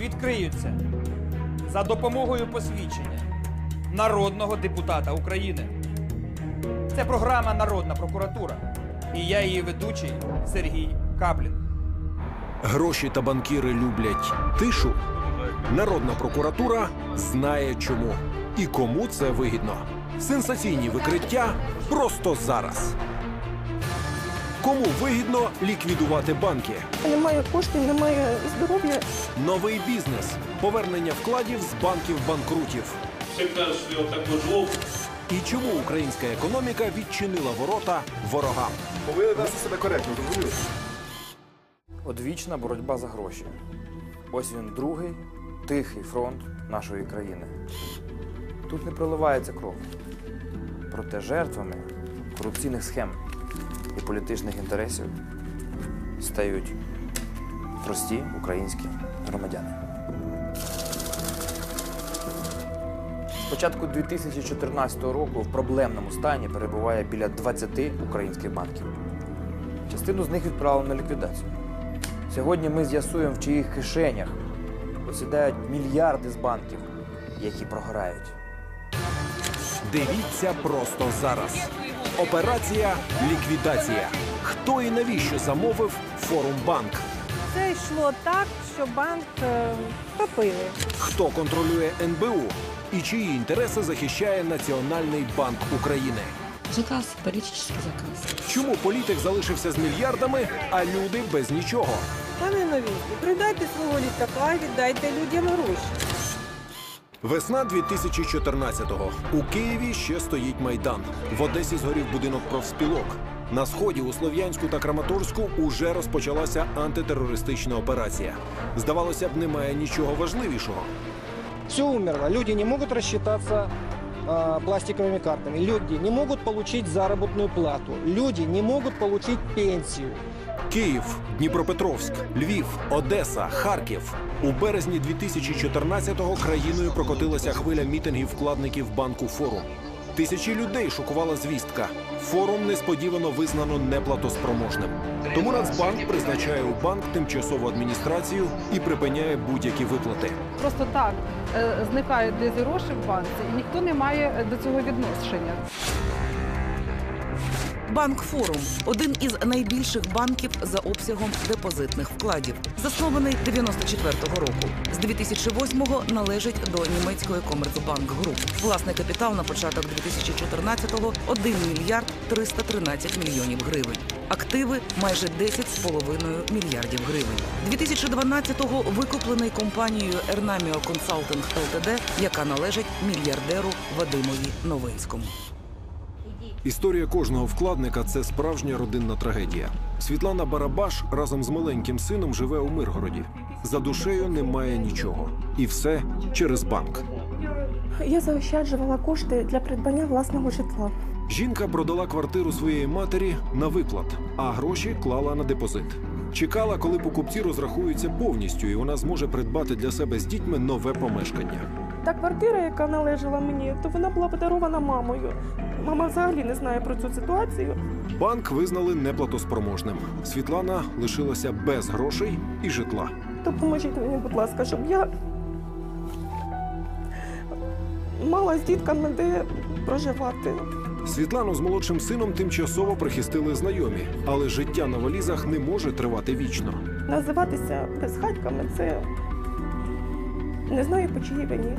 відкриються за допомогою посвідчення народного депутата України. Це програма Народна прокуратура. І я її ведучий Сергій Каплін. Гроші та банкіри люблять тишу. Народна прокуратура знає чому і кому це вигідно. Сенсаційні викриття просто зараз. Кому вигідно ліквідувати банки? Немає коштів, немає здоров'я. Новий бізнес, повернення вкладів з банків банкрутів. всегда ждет такой жлоб. І чому українська економіка відчинила ворота ворогам? Повинен вести себе коректно, розумієш? Одвічна боротьба за гроші. Ось він другий тихий фронт нашої країни. Тут не проливається кров. Проте жертвами корупційних схем і політичних інтересів стають прості українські громадяни. З початку 2014 року в проблемному стані перебуває біля 20 українських банків. Частину з них відправлено на ліквідацію. Сьогодні ми з'ясуємо, в чиїх кишенях осідають мільярди з банків, які програють. Дивіться просто зараз. Операція ліквідація. Хто і навіщо замовив форум банк? Це йшло так, що банк е, топили. Хто контролює НБУ і чиї інтереси захищає Національний банк України? Заказ, политический заказ. Чому політик залишився з мільярдами, а люди без нічого? Пане новітні, придайте свого літака віддайте людям гроші. Весна 2014-го. У Києві ще стоїть майдан. В Одесі згорів будинок профспілок. На сході у Слов'янську та Краматорську уже розпочалася антитерористична операція. Здавалося б, немає нічого важливішого. Все умерло. Люди не могут рассчитаться а, пластиковыми картами. Люди не могут получить заработную плату. Люди не могут получить пенсию. Київ, Дніпропетровськ, Львів, Одеса, Харків. У березні 2014-го країною прокотилася хвиля мітингів вкладників банку Форум. Тисячі людей шокувала звістка. Форум несподівано визнано неплатоспроможним. Тому Нацбанк призначає у банк тимчасову адміністрацію і припиняє будь-які виплати. Просто так е, зникають десь гроші в банці, і ніхто не має до цього відношення. Банк Форум один із найбільших банків за обсягом депозитних вкладів. Заснований 94-го року. З 2008-го належить до німецької Комерцбанк Груп. Власний капітал на початок 2014-го – 1 мільярд 313 мільйонів гривень. Активи майже 10,5 мільярдів гривень. 2012-го викуплений компанією Ernamio Consulting Ltd, яка належить мільярдеру Вадимові Новинському. Історія кожного вкладника це справжня родинна трагедія. Світлана Барабаш разом з маленьким сином живе у Миргороді. За душею немає нічого. І все через банк. Я заощаджувала кошти для придбання власного житла. Жінка продала квартиру своєї матері на виплат, а гроші клала на депозит. Чекала, коли покупці розрахуються повністю, і вона зможе придбати для себе з дітьми нове помешкання. Та квартира, яка належала мені, то вона була подарована мамою. Мама взагалі не знає про цю ситуацію. Банк визнали неплатоспроможним. Світлана лишилася без грошей і житла. Допоможіть мені, будь ласка, щоб я мала з дітками де проживати. Світлану з молодшим сином тимчасово прихистили знайомі, але життя на валізах не може тривати вічно. Називатися безхатьками це не знаю по чиїй вині.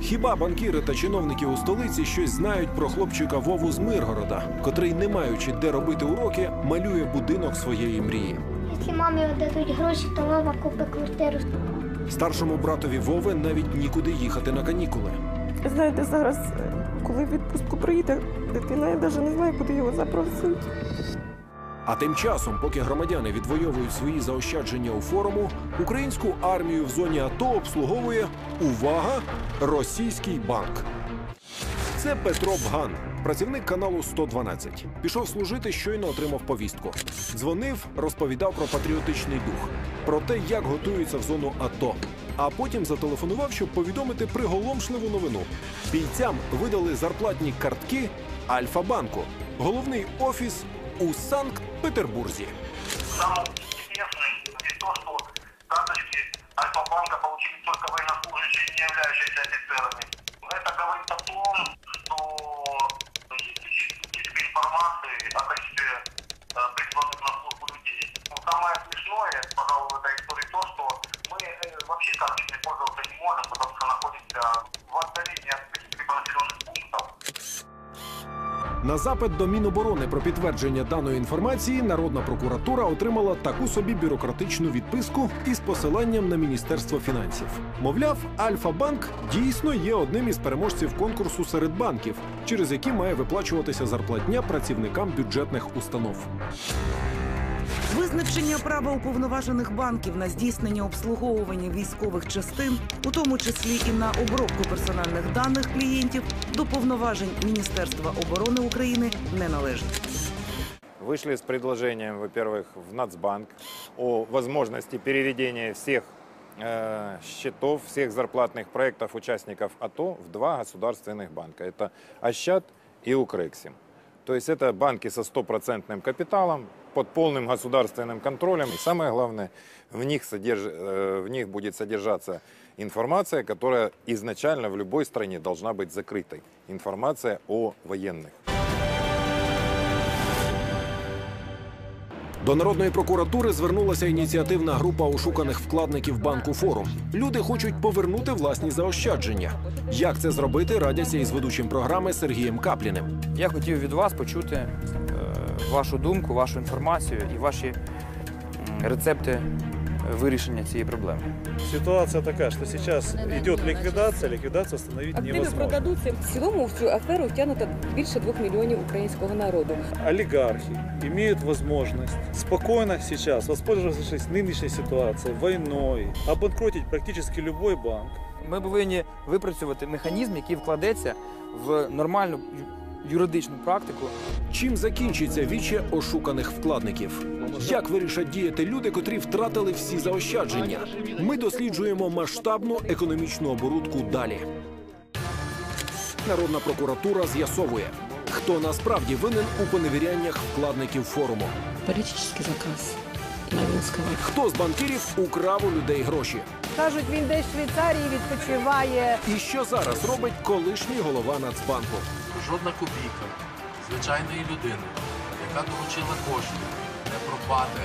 Хіба банкіри та чиновники у столиці щось знають про хлопчика Вову з Миргорода, котрий, не маючи де робити уроки, малює будинок своєї мрії. Якщо мамі дадуть гроші, то мама купить квартиру. Старшому братові Вови навіть нікуди їхати на канікули. Знаєте, зараз, е, коли в відпустку приїде дитина, я навіть не знаю, куди його запросити. А тим часом, поки громадяни відвоюють свої заощадження у форуму, українську армію в зоні АТО обслуговує увага російський банк. Це Петро Бган, працівник каналу 112. Пішов служити, щойно отримав повістку. Дзвонив, розповідав про патріотичний дух, про те, як готуються в зону АТО. А потім зателефонував, щоб повідомити приголомшливу новину. Бійцям видали зарплатні картки Альфа-банку, головний офіс у Санкт-Петербурзі. Самое интересное здесь то, что карточки Альфа-банка получили только военнослужащие, не являющиеся офицерами. Это говорит о том, что есть утечка информации о количестве э, призванных на службу людей. Но самое смешное, На запит до Міноборони про підтвердження даної інформації Народна прокуратура отримала таку собі бюрократичну відписку із посиланням на Міністерство фінансів. Мовляв, Альфа-банк дійсно є одним із переможців конкурсу серед банків, через які має виплачуватися зарплатня працівникам бюджетних установ. Визначення права уповноважених банків на здійснення обслуговування військових частин, у тому числі і на обробку персональних даних клієнтів, до повноважень Міністерства оборони України не належить. Вышли с предложением, во-первых, в Нацбанк о возможности переведения всех э, счетов, всех зарплатных проектов участников АТО в два государственных банка. Это Ощад и Укрексим. То есть это банки со стопроцентным капиталом, под полным государственным контролем. И самое главное, в них, содерж... э, в них будет содержаться информация, которая изначально в любой стране должна быть закрытой. Информация о военных. До народної прокуратури звернулася ініціативна група ошуканих вкладників банку Форум. Люди хочуть повернути власні заощадження. Як це зробити, радяться із ведучим програми Сергієм Капліним. Я хотів від вас почути е, вашу думку, вашу інформацію і ваші м, рецепти е, вирішення цієї проблеми. Ситуация такая, что сейчас идет ликвидация, ликвидацию остановить Активи невозможно. продадуться. В цілому в цю аферу втягнуто більше двох мільйонів українського народу. Олигархи имеют возможность спокойно сейчас, воспользовавшись нынешней ситуацией, войной, обанкротить практически любой банк. Ми повинні випрацювати механізм, який вкладеться в нормальну юридичну практику. Чим закінчиться віче ошуканих вкладників? Як вирішать діяти люди, котрі втратили всі заощадження? Ми досліджуємо масштабну економічну оборудку далі. Народна прокуратура з'ясовує, хто насправді винен у поневіряннях вкладників форуму. Політичний заказ Новинського. Хто з банкірів украв у людей гроші? Кажуть, він десь в Швейцарії відпочиває. І що зараз робить колишній голова Нацбанку? Жодна копійка звичайної людини, яка долучила кошти, не пропаде.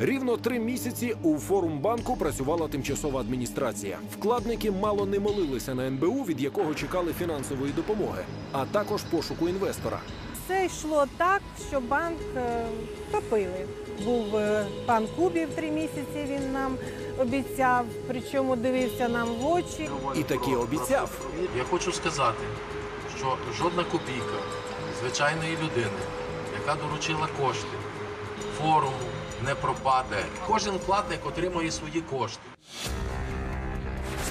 Рівно три місяці у форумбанку працювала тимчасова адміністрація. Вкладники мало не молилися на НБУ, від якого чекали фінансової допомоги, а також пошуку інвестора. Все йшло так, що банк е, топили. Був е, пан Кубів три місяці. Він нам обіцяв, причому дивився нам в очі. І таки обіцяв. Я хочу сказати, що жодна копійка звичайної людини, яка долучила кошти, форуму, не пропаде. Кожен вкладник отримує свої кошти.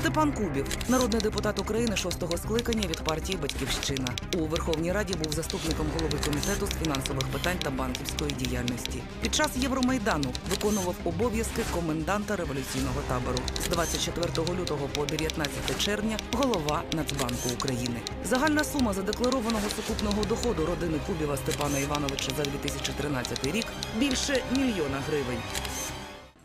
Степан Кубів, народний депутат України шостого скликання від партії Батьківщина. У Верховній Раді був заступником голови комітету з фінансових питань та банківської діяльності. Під час Євромайдану виконував обов'язки коменданта революційного табору. З 24 лютого по 19 червня голова Нацбанку України. Загальна сума задекларованого сукупного доходу родини Кубіва Степана Івановича за 2013 рік більше мільйона гривень.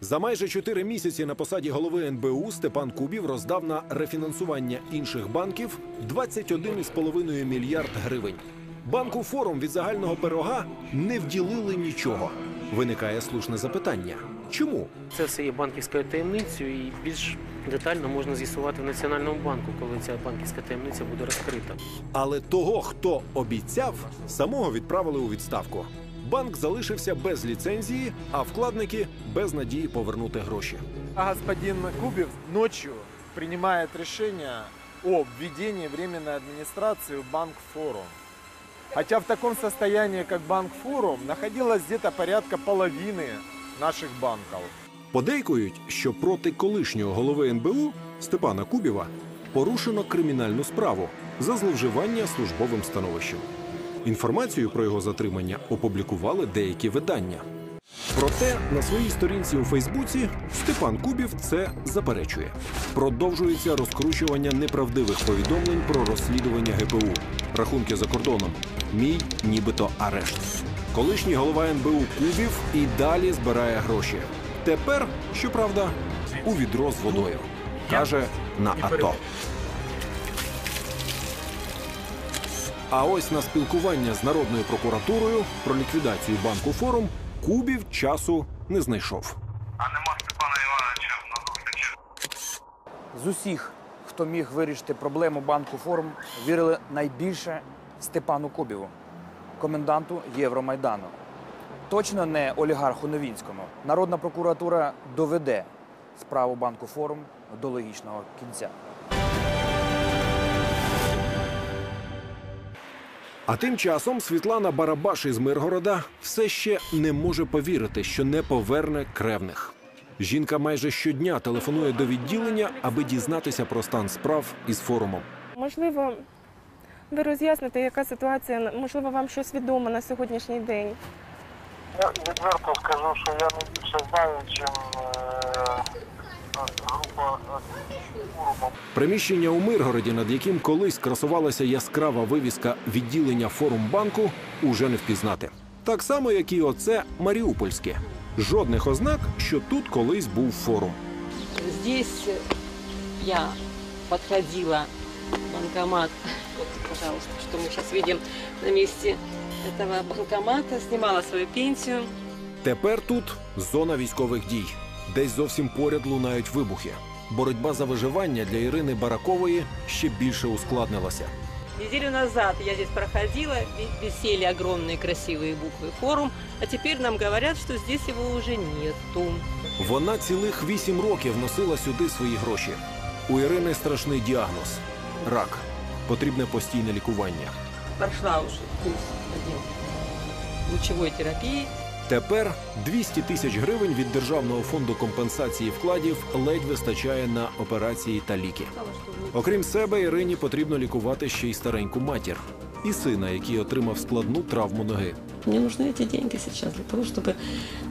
За майже чотири місяці на посаді голови НБУ Степан Кубів роздав на рефінансування інших банків 21,5 мільярд гривень. Банку форум від загального пирога не вділили нічого. Виникає слушне запитання: чому? Це все є банківською таємницею, і більш детально можна з'ясувати в Національному банку, коли ця банківська таємниця буде розкрита. Але того, хто обіцяв, самого відправили у відставку. Банк залишився без ліцензії, а вкладники без надії повернути гроші. А господин Кубев ночью принимает решение о введении временной администрации в банк форум. Хотя в таком состоянии, как Банк Форум, находилось где-то порядка половины наших банков. Подейкують, що проти колишнього голови НБУ Степана Кубіва порушено кримінальну справу за зловживання службовим становищем. Інформацію про його затримання опублікували деякі видання. Проте на своїй сторінці у Фейсбуці Степан Кубів це заперечує. Продовжується розкручування неправдивих повідомлень про розслідування ГПУ, рахунки за кордоном. Мій нібито арешт. Колишній голова НБУ Кубів і далі збирає гроші. Тепер, щоправда, у відро з водою. Каже на АТО. А ось на спілкування з народною прокуратурою про ліквідацію банку форум Кубів часу не знайшов. А нема Степана Івановича на зустріч. З усіх, хто міг вирішити проблему банку форум, вірили найбільше Степану Кобіву, коменданту Євромайдану. Точно не олігарху Новінському. Народна прокуратура доведе справу банку форум до логічного кінця. А тим часом Світлана Барабаш із Миргорода все ще не може повірити, що не поверне кревних. Жінка майже щодня телефонує до відділення, аби дізнатися про стан справ із форумом. Можливо, ви роз'ясните, яка ситуація, можливо, вам щось відомо на сьогоднішній день. Я відверто скажу, що я не більше знаю, чим е. Приміщення у Миргороді, над яким колись красувалася яскрава вивіска відділення форумбанку, уже не впізнати. Так само, як і оце Маріупольське. Жодних ознак, що тут колись був форум. Здесь я подходила банкомат. Вот, пожалуйста, что мы сейчас видим на месте этого банкомата. Снимала свою пенсию. Тепер тут зона військових дій. Десь зовсім поряд лунають вибухи. Боротьба за виживання для Ірини Баракової ще більше ускладнилася. Неделю назад я здесь проходила, ви- висели огромные красивые буквы «Форум», а теперь нам говорят, что здесь его уже нету. Вона цілих вісім років носила сюди свої гроші. У Ірини страшний діагноз рак. Потрібне постійне лікування. Прошла уже курс один лучевой терапии. Тепер 200 тисяч гривень від Державного фонду компенсації вкладів ледь вистачає на операції та ліки. Окрім себе, Ірині потрібно лікувати ще й стареньку матір і сина, який отримав складну травму ноги. Мне нужны эти деньги сейчас для того, чтобы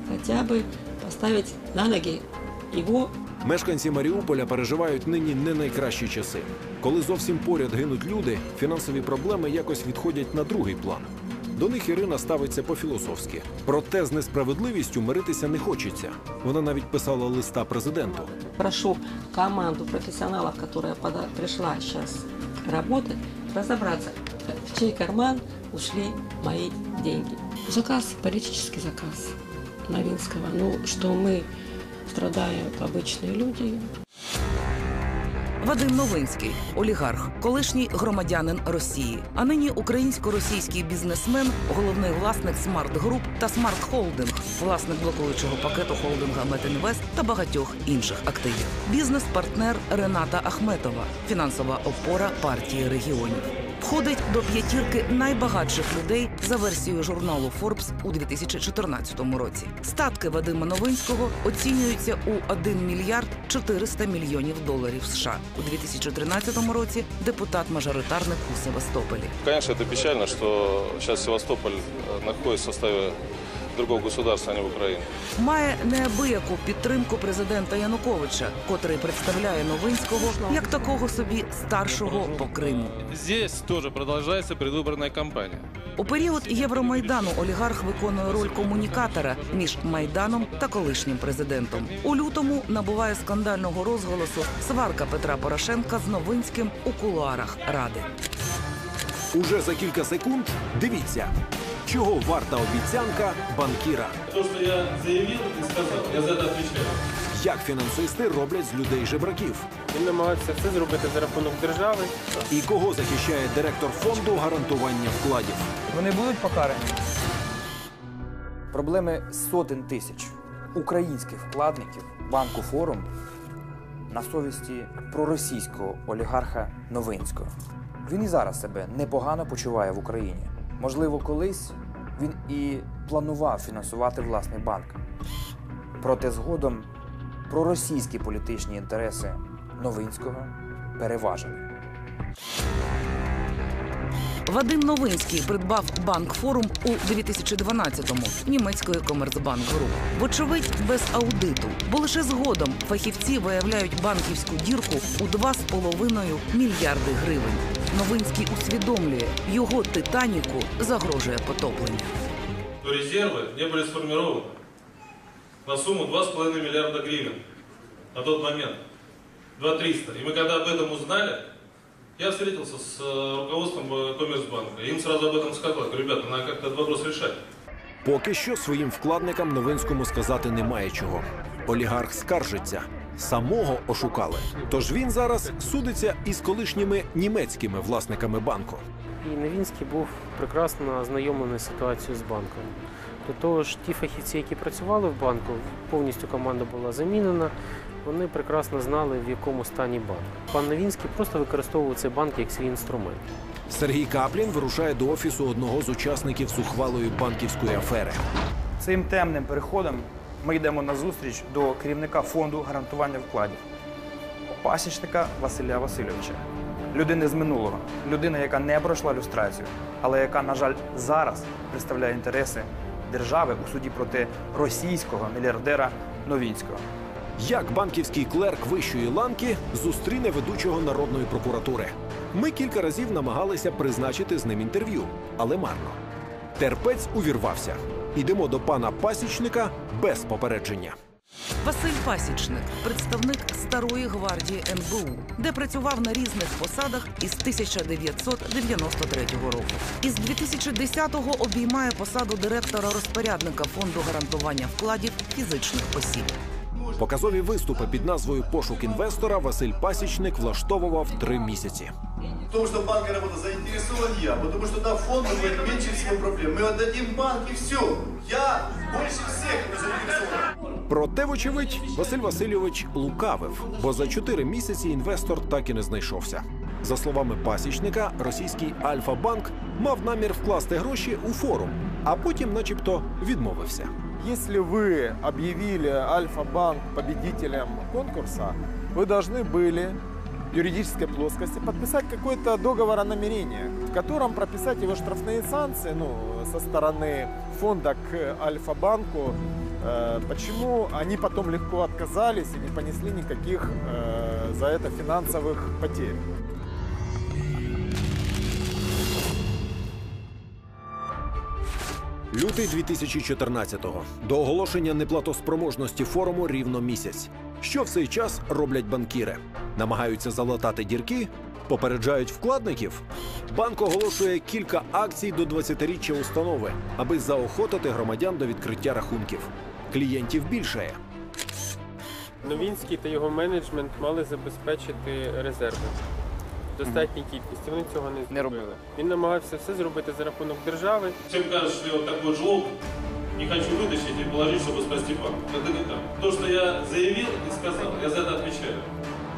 хотя бы поставить на ноги его Мешканці Маріуполя переживають нині не найкращі часи. Коли зовсім поряд гинуть люди, фінансові проблеми якось відходять на другий план. До них Ірина ставиться по-філософськи. Проте з несправедливістю миритися не хочеться. Вона навіть писала листа президенту. прошу команду профессионалов, которая пода- пришла сейчас работать, разобраться, в чей карман ушли мои деньги. Заказ, политический заказ Новинского. Ну, что мы страдаем, обычные люди, Вадим Новинський, олігарх, колишній громадянин Росії, а нині українсько-російський бізнесмен, головний власник Смарт Груп та Смарт Холдинг, власник блокуючого пакету холдинга Метінвест та багатьох інших активів. Бізнес-партнер Рената Ахметова, фінансова опора партії регіонів. Входить до п'ятірки найбагатших людей за версією журналу Forbes у 2014 році. Статки Вадима Новинського оцінюються у 1 мільярд 400 мільйонів доларів США. У 2013 році депутат-мажоритарник у Севастополі. Звісно, це печально, що зараз Севастополь знаходиться находится в составе другого государства, а не в Украине. Має неабияку підтримку президента Януковича, котрий представляє Новинського як такого собі старшого по Криму. Здесь тоже продолжается предвыборная кампания. У період Євромайдану олігарх виконує роль комунікатора між майданом та колишнім президентом. У лютому набуває скандального розголосу сварка Петра Порошенка з Новинським у кулуарах ради. Уже за кілька секунд дивіться, чого варта обіцянка банкіра. То, что я заявил и сказал, я за это отвечаю. Як фінансисти роблять з людей жебраків. Він намагається це зробити за рахунок держави. І кого захищає директор фонду гарантування вкладів? Вони будуть покарані. Проблеми сотень тисяч українських вкладників банку форум на совісті проросійського олігарха Новинського. Він і зараз себе непогано почуває в Україні. Можливо, колись він і планував фінансувати власний банк. Проте згодом проросійські політичні інтереси Новинського переважили. Вадим Новинський придбав банк форум у 2012-му німецької Комерцбанк Груп. Вочевидь, без аудиту, бо лише згодом фахівці виявляють банківську дірку у 2,5 мільярди гривень. Новинський усвідомлює, його титаніку загрожує потоплення. Резервы не были сформированы на сумму 2,5 миллиарда гривен на тот момент. 2 300. И мы когда об этом узнали, я встретился с э, руководством э, Коммерцбанка. Им сразу об этом сказал. Говорю, ребята, надо как-то этот вопрос решать. Поки що своїм вкладникам Новинському сказати немає чого. Олігарх скаржиться. Самого ошукали. Тож він зараз судиться із колишніми німецькими власниками банку. І Новінський був прекрасно ознайомлений з ситуацією з банком. До того ж, ті фахівці, які працювали в банку, повністю команда була замінена. Вони прекрасно знали, в якому стані банк. Пан Новінський просто використовував цей банк як свій інструмент. Сергій Каплін вирушає до офісу одного з учасників зухвалої банківської афери. Цим темним переходом ми йдемо на зустріч до керівника фонду гарантування вкладів, пасічника Василя Васильовича. Людини з минулого, людина, яка не пройшла люстрацію, але яка, на жаль, зараз представляє інтереси держави у суді проти російського мільярдера Новінського. Як банківський клерк вищої ланки зустріне ведучого народної прокуратури. Ми кілька разів намагалися призначити з ним інтерв'ю, але марно. Терпець увірвався. Ідемо до пана пасічника без попередження. Василь Пасічник, представник старої гвардії НБУ, де працював на різних посадах із 1993 року. Із 2010-го обіймає посаду директора розпорядника фонду гарантування вкладів фізичних осіб. Показові виступи під назвою Пошук інвестора Василь Пасічник влаштовував три місяці. В том, что в банке работа заинтересован я, потому что да, фонд будет меньше всего проблем. Мы отдадим банк и все. Я больше всех не заинтересован. Проте, вочевидь, Василь Васильович лукавив, бо за чотири місяці інвестор так і не знайшовся. За словами пасічника, російський Альфа-банк мав намір вкласти гроші у форум, а потім, начебто, відмовився. Если вы объявили Альфа-банк победителем конкурса, вы должны были в юридической плоскости подписать какой-то договор о намерении, в котором прописать его штрафные санкции ну, со стороны фонда к Альфа-банку, э, почему они потом легко отказались и не понесли никаких э, за это финансовых потерь. Лютий 2014-го. До оголошення неплатоспроможності форуму рівно місяць. Що в цей час роблять банкіри? Намагаються залатати дірки, попереджають вкладників. Банк оголошує кілька акцій до 20-річчя установи, аби заохотити громадян до відкриття рахунків. Клієнтів більшає. Новінський та його менеджмент мали забезпечити резерви в Достатній кількості. Вони цього не зробили. Він намагався все зробити за рахунок держави. Всем кажется, что я вот такой жлоб, не хочу вытащить и положить, чтобы спасти банк. Это не так. То, что я заявил и сказал, я за это отвечаю.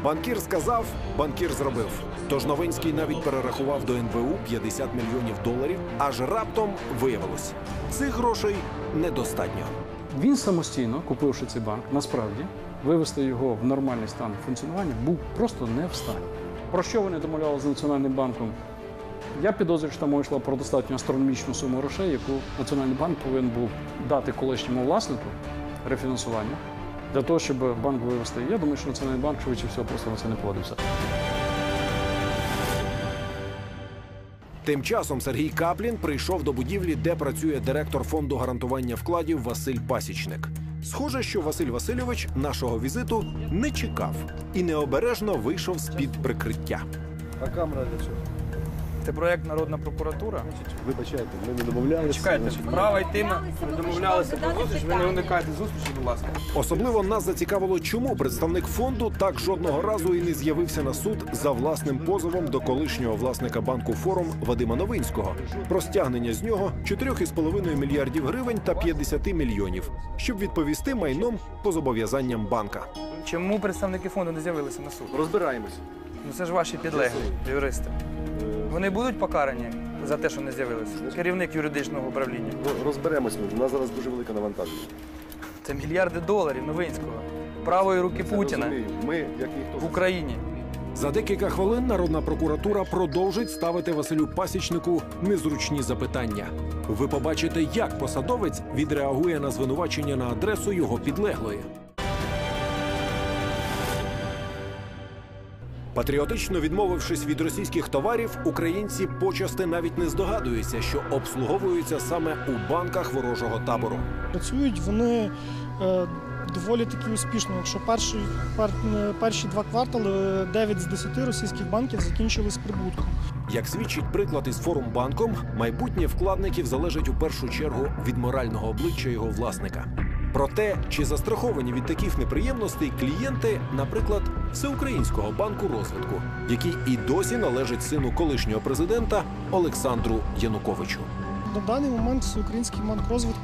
Банкір сказав, банкір зробив. Тож Новинський навіть перерахував до НБУ 50 мільйонів доларів, аж раптом виявилось, цих грошей недостатньо. Він самостійно, купивши цей банк, насправді вивести його в нормальний стан функціонування був просто не в стані. Про що вони домовлялися з Національним банком? Я підозрюю, що там йшла про достатньо астрономічну суму грошей, яку Національний банк повинен був дати колишньому власнику рефінансування для того, щоб банк вивести. Я думаю, що Національний банк швидше всього просто на це не погодився. Тим часом Сергій Каплін прийшов до будівлі, де працює директор фонду гарантування вкладів Василь Пасічник. Схоже, що Василь Васильович нашого візиту не чекав і необережно вийшов з під прикриття. А камера для чого? Це проект Народна прокуратура. Вибачайте, ми не домовлялися. Чекайте, справа йти ми домовлялися про зустріч. Ви не уникайте зустрічі, будь ласка. Особливо нас зацікавило, чому представник фонду так жодного разу і не з'явився на суд за власним позовом до колишнього власника банку форум Вадима Новинського про стягнення з нього 4,5 мільярдів гривень та 50 мільйонів, щоб відповісти майном по зобов'язанням банка. Чому представники фонду не з'явилися на суд? Розбираємось. Ну це ж ваші підлеглі, юристи. Вони будуть покарані за те, що не з'явилися. Керівник юридичного управління. Розберемось ми. У нас зараз дуже велике навантаження. Це мільярди доларів Новинського. Правої руки Це Путіна розумію. Ми, як ніхто. в Україні. За декілька хвилин народна прокуратура продовжить ставити Василю Пасічнику незручні запитання. Ви побачите, як посадовець відреагує на звинувачення на адресу його підлеглої. Патріотично відмовившись від російських товарів, українці почасти навіть не здогадуються, що обслуговуються саме у банках ворожого табору. Працюють вони е, доволі таки успішно. Якщо перші, пер, е, перші два квартали 9 з 10 російських банків закінчились прибутком. Як свідчить приклад із форумбанком, майбутнє вкладників залежить у першу чергу від морального обличчя його власника. Про те, чи застраховані від таких неприємностей клієнти, наприклад, Всеукраїнського банку розвитку, який і досі належить сину колишнього президента Олександру Януковичу. На даний момент Всеукраїнський банк розвитку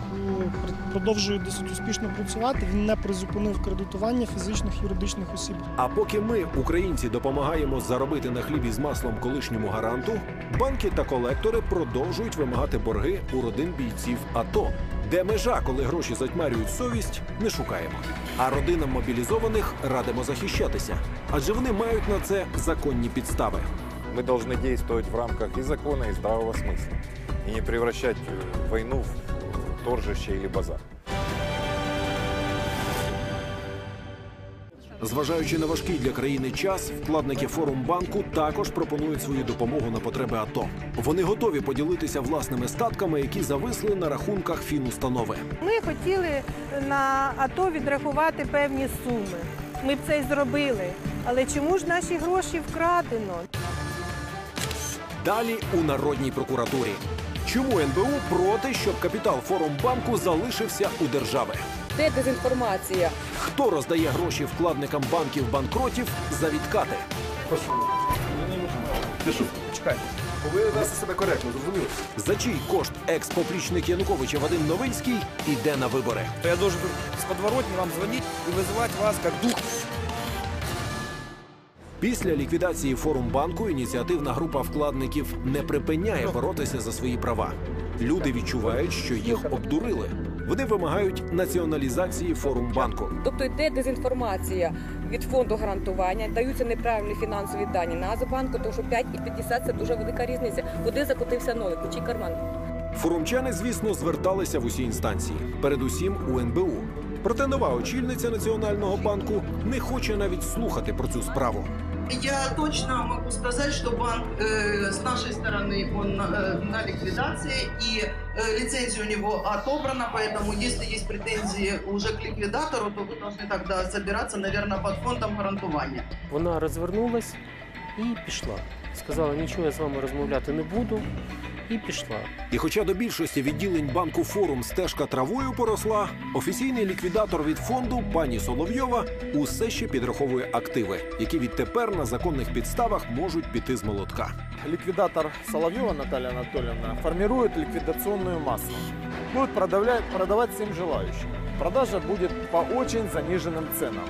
пр- продовжує досить успішно працювати. Він не призупинив кредитування фізичних і юридичних осіб. А поки ми, українці, допомагаємо заробити на хлібі з маслом колишньому гаранту, банки та колектори продовжують вимагати борги у родин бійців АТО, де межа, коли гроші затьмарюють совість, не шукаємо. А родинам мобілізованих радимо захищатися, адже вони мають на це законні підстави. Мы должны действовать в рамках и закона, и здравого смысла. И не превращать э, войну в торжище или базар. Зважаючи на важкий для країни час, вкладники форумбанку також пропонують свою допомогу на потреби АТО. Вони готові поділитися власними статками, які зависли на рахунках фінустанови. Ми хотіли на АТО відрахувати певні суми. Ми б це й зробили. Але чому ж наші гроші вкрадено? Далі у народній прокуратурі. Чому НБУ проти, щоб капітал форумбанку залишився у держави? Де дезінформація? Хто роздає гроші вкладникам банків банкротів за відкати? Ти що? Чекайте. Повинен вести себе коректно, зрозуміло? За чий кошт екс-поплічник Януковича Вадим Новинський іде на вибори? Я должен тут с подворотни вам звонить и вызывать вас как дух. Після ліквідації форумбанку ініціативна група вкладників не припиняє боротися за свої права. Люди відчувають, що їх обдурили. Вони вимагають націоналізації форумбанку. Тобто йде дезінформація від фонду гарантування, даються неправильні фінансові дані Нацбанку, тому що 5 і 50 – це дуже велика різниця. Куди закотився новий, у чий карман? Форумчани, звісно, зверталися в усі інстанції, передусім у НБУ. Проте нова очільниця Національного банку не хоче навіть слухати про цю справу. Я точно могу сказать, что банк э, с нашей стороны он на, э, на ликвидации и э, лицензия у него отобрана, поэтому если есть претензии уже к ликвидатору, то вы должны тогда собираться, наверное, под фондом гарантування. Вона розвернулась і пішла. Сказала, нічого я з вами розмовляти не буду, і пішла. І хоча до більшості відділень банку форум стежка травою поросла, офіційний ліквідатор від фонду пані Соловйова усе ще підраховує активи, які відтепер на законних підставах можуть піти з молотка. Ликвидатор Соловьева Наталья Анатольевна формирует ликвидационную массу. Будет продавлять, продавать всем желающим. Продажа будет по очень заниженным ценам.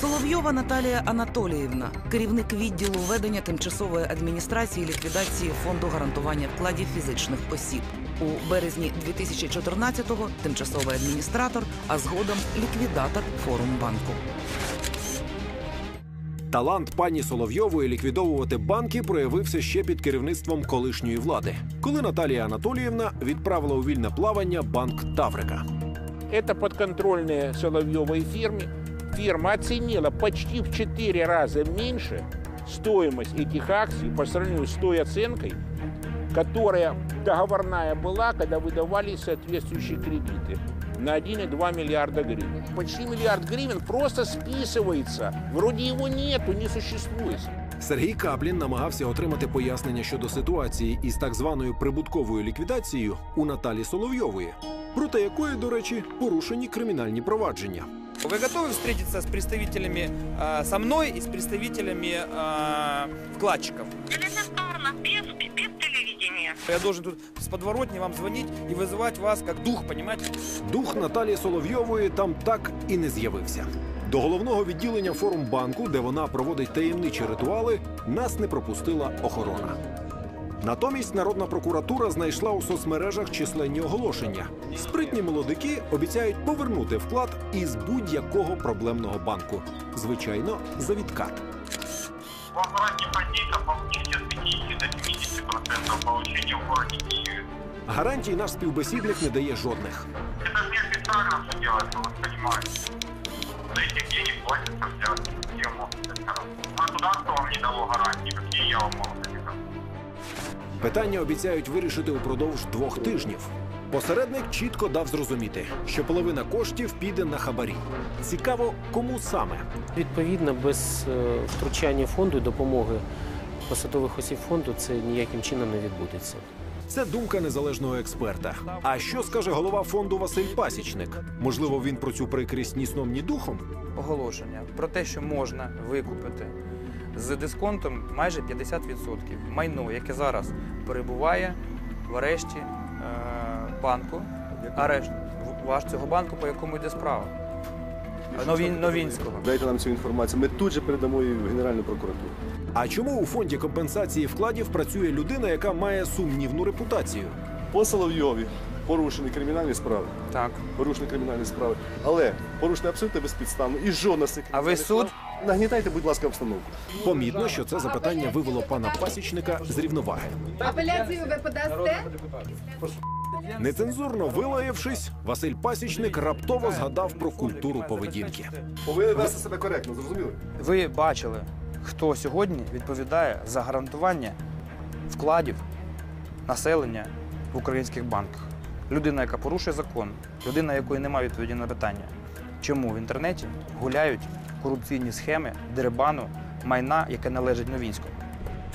Соловйова Наталія Анатоліївна, керівник відділу ведення тимчасової адміністрації ліквідації фонду гарантування вкладів фізичних осіб. У березні 2014-го тимчасовий адміністратор, а згодом ліквідатор форумбанку. Талант пані Соловйової ліквідовувати банки проявився ще під керівництвом колишньої влади, коли Наталія Анатоліївна відправила у вільне плавання банк Таврика. Это подконтрольная Соловьевой фирме Фирма оценила почти в 4 раза меньше стоимость этих акций по сравнению с той оценкой, которая договорная была, когда выдавали соответствующие кредиты на 1,2 миллиарда гривен. Почти миллиард гривен просто списывается. Вроде его нету, не существует. Сергій Каплін намагався отримати пояснення щодо ситуації із так званою прибутковою ліквідацією у Наталі Соловйової, проти якої, до речі, порушені кримінальні провадження. Вы готовы встретиться с представителями, э, со мной и с представителями э, вкладчиков? Я должен тут с подворотни вам звонить и вызывать вас как дух, понимаете? Дух Наталії Соловйової там так і не з'явився. До головного відділення форумбанку, де вона проводить таємничі ритуали, нас не пропустила охорона. Натомість народна прокуратура знайшла у соцмережах численні оголошення. Спритні молодики обіцяють повернути вклад із будь-якого проблемного банку. Звичайно, за відкат. Возврат депозита получите от 50 до 70% получения в городе Киеве. Гарантій наш співбесідник не дає жодних. Это же не специально все делается, вы понимаете. За этих денег платится вся система. Государство вам не дало гарантии, какие я вам могу дать гарантии? Питання обіцяють вирішити упродовж двох тижнів. Посередник чітко дав зрозуміти, що половина коштів піде на хабарі. Цікаво, кому саме. Відповідно, без е, втручання фонду і допомоги посадових осіб фонду це ніяким чином не відбудеться. Це думка незалежного експерта. А що скаже голова фонду Василь Пасічник? Можливо, він про цю прикрість ні сном, ні духом? Оголошення про те, що можна викупити з дисконтом майже 50% майно, яке зараз перебуває в арешті е, банку. Арешт в- ваш цього банку, по якому йде справа. Новін, Новінського. Дайте нам цю інформацію. Ми тут же передамо її в Генеральну прокуратуру. А чому у фонді компенсації вкладів працює людина, яка має сумнівну репутацію? По Соловйові порушені кримінальні справи. Так. Порушені кримінальні справи. Але порушені абсолютно безпідставно. І жодна з цих А ви суд? Нагнітайте, будь ласка, обстановку. Помітно, що це запитання вивело пана Пасічника з рівноваги. Апеляцію ви подасте? Нецензурно вилаявшись, Василь Пасічник раптово згадав про культуру поведінки. Повинен вести себе коректно, зрозуміли? Ви бачили, хто сьогодні відповідає за гарантування вкладів населення в українських банках. Людина, яка порушує закон, людина, якої немає відповіді на питання, чому в інтернеті гуляють корупційні схеми дерибану майна, яке належить Новінському.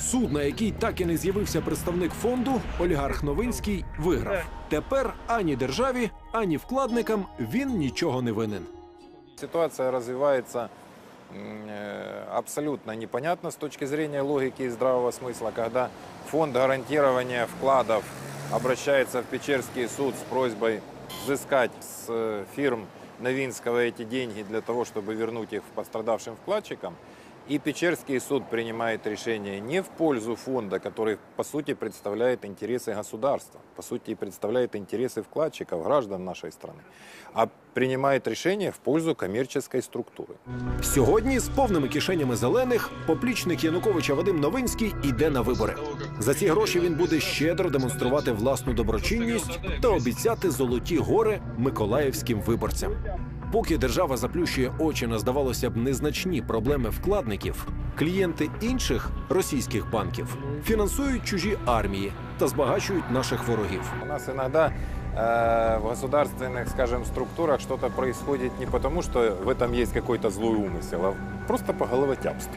Суд, на який так і не з'явився представник фонду, олігарх Новинський виграв. Тепер ані державі, ані вкладникам він нічого не винен. Ситуация развивается м, э, абсолютно непонятно с точки зрения логики и здравого смысла, когда фонд гарантирования вкладов обращается в Печерский суд с просьбой взыскать с э, фирм Новинского эти деньги для того, чтобы вернуть их пострадавшим вкладчикам. И Печерский суд принимает решение не в пользу фонда, который, по сути, представляет интересы государства, по сути, представляет интересы вкладчиков, граждан нашей страны, а принимает решение в пользу коммерческой структуры. Сьогодні з повними кишенями зелених поплічник Януковича Вадим Новинський іде на вибори. За ці гроші він буде щедро демонструвати власну доброчинність та обіцяти золоті гори миколаївським виборцям. Поки держава заплющує очі на здавалося б незначні проблеми вкладників, клієнти інших російських банків фінансують чужі армії та збагачують наших ворогів. У нас иногда э, в государственных, скажем, структурах что-то происходит не потому, что в этом есть какой-то злой умысел, а просто по головотяпству.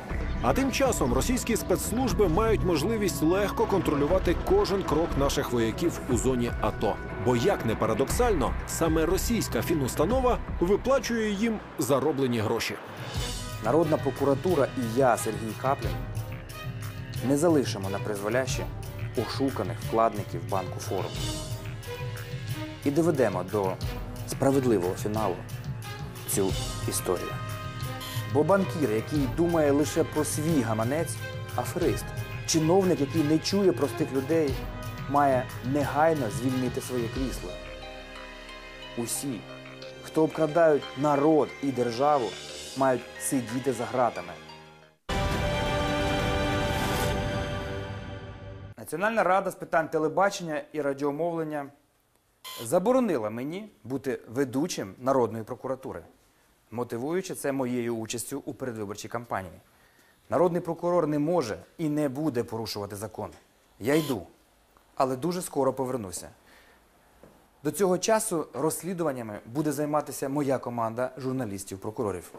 А тим часом російські спецслужби мають можливість легко контролювати кожен крок наших вояків у зоні АТО. Бо як не парадоксально, саме російська фінустанова виплачує їм зароблені гроші. Народна прокуратура і я, Сергій Каплін, не залишимо на призволяще ошуканих вкладників банку форум. І доведемо до справедливого фіналу цю історію. Бо банкір, який думає лише про свій гаманець, аферист. Чиновник, який не чує простих людей, має негайно звільнити своє крісло. Усі, хто обкрадають народ і державу, мають сидіти за ґратами. Національна рада з питань телебачення і радіомовлення заборонила мені бути ведучим народної прокуратури, мотивуючи це моєю участю у передвиборчій кампанії. Народний прокурор не може і не буде порушувати закон. Я йду, але дуже скоро повернуся. До цього часу розслідуваннями буде займатися моя команда журналістів-прокурорів.